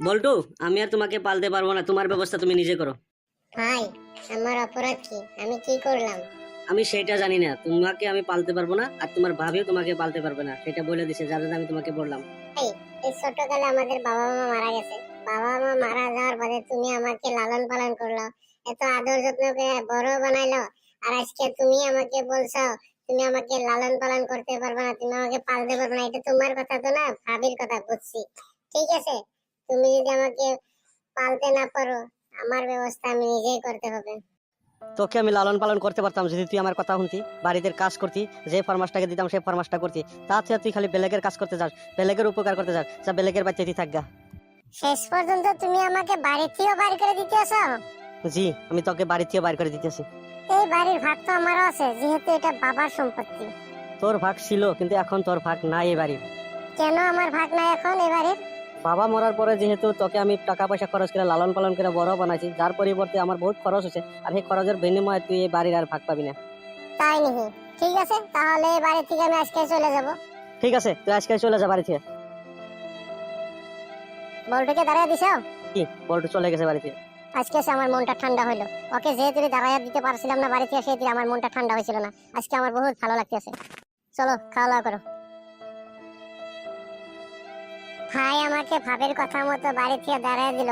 বল্টু আমি আর তোমাকে পালতে পারব না। তোমার ব্যবস্থা তুমি নিজে করো। ভাই আমার অপরাধ কি? আমি কি করলাম? আমি সেটা জানি না। তোমাকে আমি পালতে পারব না আর তোমার ভাবিও তোমাকে পালতে পারবে না। সেটা বলে দিছে যার জন্য আমি তোমাকে বললাম। এই ছোটকালে আমাদের বাবা মা মারা গেছে। বাবা মা মারা যাওয়ার পরে তুমি আমাকে লালন পালন করল এত আদর যত্ন করে বড় বানাইলো আর আজকে তুমি আমাকে বলছো তুমি আমাকে লালন পালন করতে পারবে না তুমি আমাকে পালতে পারবে না। এটা তোমার কথা তো না ভাবির কথা বুঝছি। ঠিক আছে? তুমি যদি আমাকে পালতে না পারো আমার ব্যবস্থা আমি নিজেই করতে হবে। তোকে আমি লালন পালন করতে পারতাম যদি তুই আমার কথা শুনতি বাড়িতে কাজ করতি যে ফরমাসটাকে দিতাম সেই ফরমাসটা করতি। তাছাড়া তুই খালি বেলেগের কাজ করতে যাস বেলেগের উপকার করতে যাস যা বেলেগের বাচ্চা তুই থাকগা। শেষ পর্যন্ত তুমি আমাকে বাড়ি থেকেও বাড়ি করে দিতেছো? জি আমি তোকে বাড়ি থেকে বাইর করে দিতেছি। এই বাড়ির ভাগ তো আমারও আছে যেহেতু এটা বাবার সম্পত্তি। তোর ভাগ ছিল কিন্তু এখন তোর ভাগ নাই এই বাড়ির। কেন আমার ভাগ নাই এখন এই বাড়ির? বাবা মরার পরে যেহেতু তোকে আমি টাকা পয়সা খরচ করে লালন পালন করে বড় বানাইছি যার পরিবর্তে আমার বহুত খরচ হচ্ছে আর সেই খরচের বিনিময়ে তুই এই বাড়ির আর ভাগ পাবি না। তাই নাকি? ঠিক আছে তাহলে এই বাড়ি থেকে আমি আজকে চলে যাব। ঠিক আছে তুই আজকে চলে যা বাড়ি থেকে। বলটাকে দাঁড়িয়ে দিছো? কি? বল্টু চলে গেছে বাড়ি থেকে। আজকে এসে আমার মনটা ঠান্ডা হলো ওকে যেহেতু দাঁড়াইয়া দিতে পারছিলাম না বাড়ি থেকে সেহেতু আমার মনটা ঠান্ডা হয়েছিল না। আজকে আমার বহুত ভালো লাগতেছে। চলো খাওয়া দাওয়া করো। ভাই আমাকে ভাবের কথা মতো বাড়ি থেকে দাঁড়ায় দিল।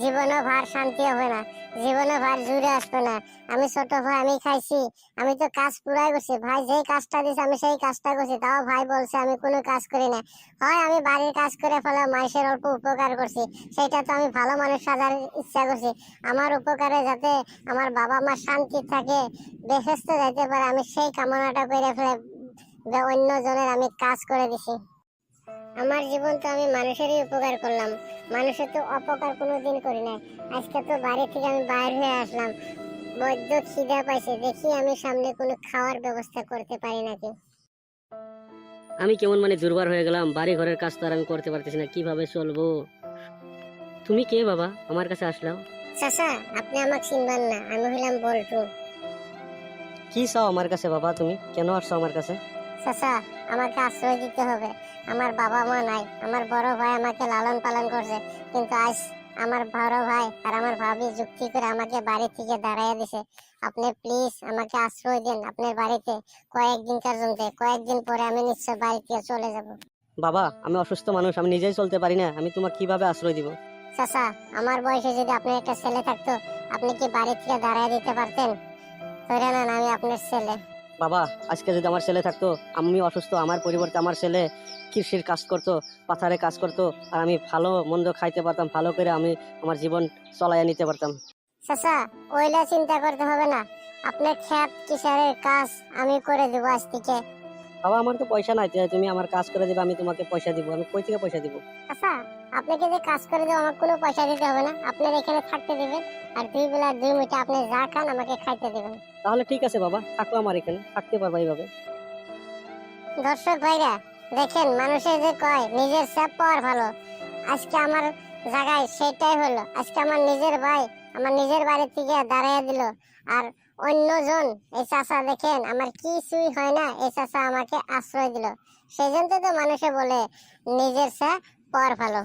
জীবনও ভার শান্তি হবে না। জীবনও ভার, জুড়ে আসবে না। আমি ছোট ভাই, আমি খাইছি। আমি তো কাজ পুরাই করছি। ভাই যেই কাজটা দিছে, আমি সেই কাজটা করছি। তাও ভাই বলছে, আমি কোনো কাজ করি না। হয় আমি বাড়ির কাজ করে ফলে মানুষের অল্প উপকার করছি। সেটা তো আমি ভালো মানুষ সাজার ইচ্ছা করছি। আমার উপকারে যাতে আমার বাবা মা শান্তি থাকে বেহেস্তে যাইতে পারে, আমি সেই কামনাটা করে ফেলে যে অন্য জনের আমি কাজ করে দিছি। আমার জীবন তো আমি মানুষেরই উপকার করলাম। মানুষের তো অপকার কোনো দিন করি না আজকে তো বাড়ি থেকে আমি বাইরে হয়ে আসলাম। বৈদ্য খিদা পাইছে দেখি আমি সামনে কোনো খাওয়ার ব্যবস্থা করতে পারি নাকি। আমি কেমন মানে দুর্বার হয়ে গেলাম বাড়ি ঘরের কাজ তো আর আমি করতে পারতেছি না কীভাবে চলবো? তুমি কে বাবা? আমার কাছে আসলাও চাচা আপনি আমাকে চিনবেন না আমি হইলাম বল্টু। কি চাও আমার কাছে বাবা তুমি? কেন আসছো আমার কাছে? চাচা আমাকে আশ্রয় দিতে হবে। আমার বাবা মা নাই আমার বড় ভাই আমাকে লালন পালন করছে। কিন্তু আজ আমার বড় ভাই আর আমার ভাবি যুক্তি করে আমাকে বাড়ি থেকে দাঁড়াইয়া দিছে। আপনি প্লিজ আমাকে আশ্রয় দিন আপনার বাড়িতে কয়েকদিনকার জন্য কয়েকদিন পরে আমি নিশ্চয় বাড়ি থেকে চলে যাব। বাবা আমি অসুস্থ মানুষ আমি নিজেই চলতে পারি না। আমি তোমাকে কীভাবে আশ্রয় দিব? চাচা আমার বয়সে যদি আপনার একটা ছেলে থাকতো আপনি কি বাড়ি থেকে দাঁড়ায় দিতে পারতেন? ধরে নেন আমি আপনার ছেলে। বাবা, আজকে যদি আমার ছেলে থাকতো আমি অসুস্থ, আমার পরিবর্তে আমার ছেলে কৃষির কাজ করতো, পাথারে কাজ করতো, আর আমি ভালো মন্দ খাইতে পারতাম, ভালো করে আমি আমার জীবন চলাইয়া নিতে পারতাম। চাচা ওইলা চিন্তা করতে হবে না। আপনার খ্যাত কিসারের কাজ আমি করে দেবো আজ থেকে। বাবা আমার তো পয়সা নাই তুমি আমার কাজ করে দেবে আমি তোমাকে পয়সা দিব আমি কই থেকে পয়সা দিব? আচ্ছা আপনাকে যে কাজ করে দেবো আমার কোনো পয়সা দিতে হবে না। আপনার এখানে থাকতে দেবেন আর দুই বেলা দুই মুঠে আপনি যা খান আমাকে খাইতে দেবেন। তাহলে ঠিক আছে বাবা থাকো আমার এখানে থাকতে পারবা এইভাবে। দর্শক ভাইরা দেখেন মানুষের যে কয় নিজের সেপ পাওয়ার ভালো। আজকে আমার জায়গায় সেটাই হলো। আজকে আমার নিজের ভাই আমার নিজের বাড়ি থেকে দাঁড়াইয়া দিল। আর অন্যজন এই চাষা দেখেন, আমার কিছুই হয় না, এই চাষা আমাকে আশ্রয় দিল। সেই জন্য তো মানুষে বলে, নিজের সে পর ভালো।